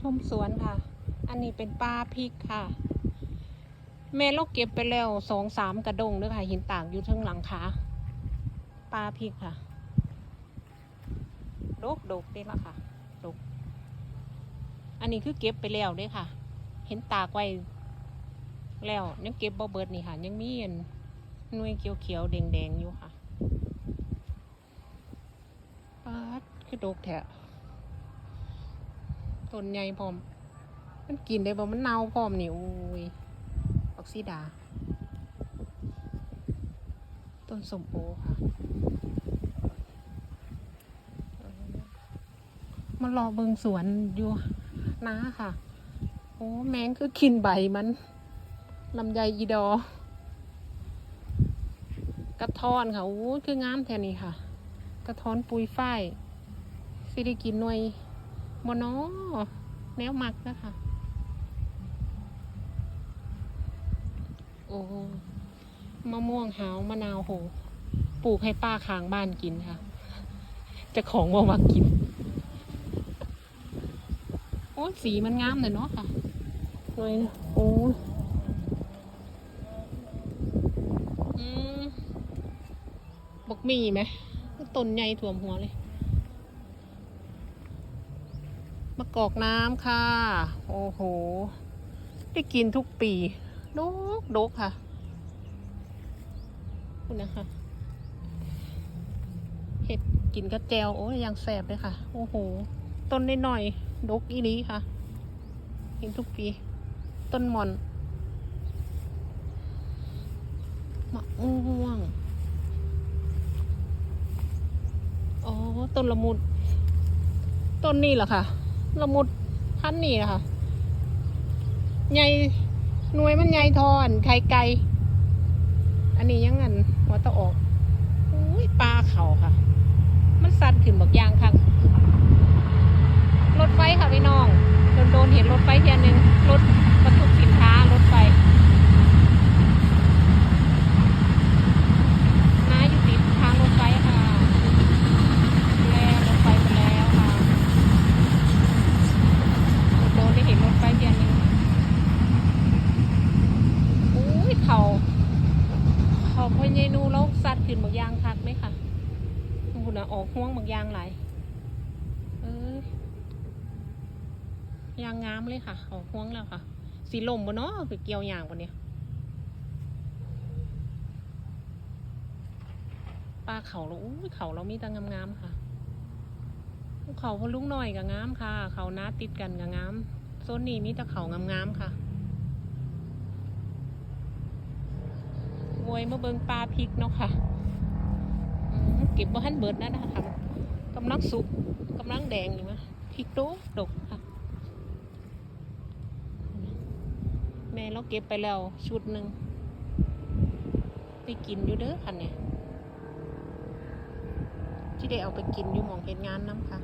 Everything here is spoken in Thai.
ชมสวนค่ะ อันนี้เป็นปลาพริกค่ะ แม่เราเก็บไปแล้วสองสามกระดงเด้อค่ะหินต่างอยู่ทั้งหลังขาปลาพริกค่ะดกดกนี่ละค่ะดกอันนี้คือเก็บไปแล้วเด้อค่ะ เห็นตากไว้แล้วยังเก็บบ่เบิดนี่ค่ะ ยังมีอันหน่วยเขียวๆแดงๆอยู่ค่ะปาดคือดกแท้ ต้นใหญ่พร้อม มันกินได้บ่มันเน่าพร้อมนี่โอ้ยออกซิดา ต้นสมโอค่ะ มารอเบิงสวนอยู่นะค่ะ โอ้แมงคือกินใบมันลำไยอีดอกระท้อนค่ะโอ้คืองามแท่นี้ค่ะ กระท้อนปุยฝ้ายสิได้กินหน่วย มนอแนวมักนะคะโอ้มะม่วงหาวมะนาวโหปลูกให้ป้าข้างบ้านกินค่ะเจะของว่ามากิน โอ้ยสีมันงามเลยเนาะค่ะเลยโอ้ยอืมบักหมีไหมต้นใหญ่ถ่วมหัวเลย มะกอกน้ำค่ะ โอ้โห ได้กินทุกปีดกดกค่ะคุณนะคะเห็ดกินกระเจวโอ้ยยังแสบเลยค่ะ โอ้โห ต้นนิดหน่อยๆดกอีนี้ค่ะ กินทุกปี ต้นมอนมะม่วงอ๋อต้นละมุด ต้นนี้เหรอคะ ละมุดพันนี่ค่ะใหญ่หน่วยมันใหญ่ทอนไข่ไก่อันนี้ยังงันหัวตะออกอุ้ยปลาเขาค่ะ มันสั่นขึ้นบักยางค่ะรถไฟค่ะพี่น้องโดนโดนเห็นรถไฟเทียนหนึ่งรถบรรทุกสินค้ารถไฟน้าอยู่ติดทางรถไฟค่ะแล้วรถไฟไปแล้วค่ะโดนโดนได้เห็นรถไฟเทียนหนึ่งอุ้ยเขา เขาพญานูแล้วสัตว์ขึ้นบางยางคักไหมคะคุณนะออกห่วงบางยางไหลยเออยางงามเลยค่ะ ออกห่วงแล้วค่ะ สีลมบ่เนาะไปเกี่ยวยางบนเนี่ยปลาเขาแล้วอุ้ยเขาเรามีแต่งามๆค่ะเขาพอลุงหน่อยกับงามค่ะ เขาน้าติดกันกับงามโซนนี้มีแต่เขางามๆค่ะ วยมาเบิงปลาพริกเนาะค่ะเก็บบ่ทันเบิดนะนะคะกำลังสุกกำลังแดงอยู่มะพริกโดดกค่ะ แม่เราเก็บไปแล้วชุดหนึ่งไปกินอยู่เด้อค่ะเนี่ยที่ได้เอาไปกินอยู่หมองเห็นงานน้ำค่ะ